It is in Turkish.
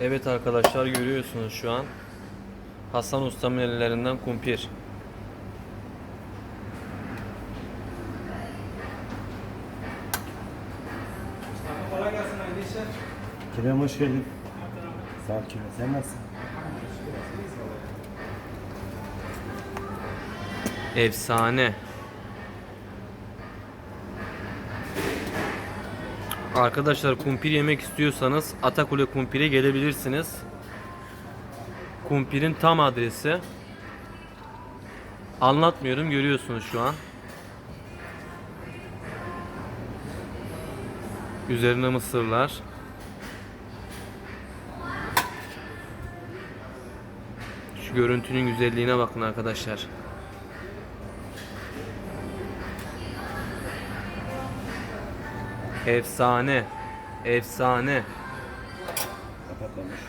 Evet arkadaşlar görüyorsunuz şu an Hasan Usta'nın ellerinden kumpir. Kerem hoş geldin. Sağ ol Kerem. Sen nasılsın? Efsane. Arkadaşlar kumpir yemek istiyorsanız Atakule Kumpir'e gelebilirsiniz. Kumpir'in tam adresi. Anlatmıyorum görüyorsunuz şu an. Üzerine mısırlar. Şu görüntünün güzelliğine bakın arkadaşlar. Efsane. Efsane. Kapatmamış.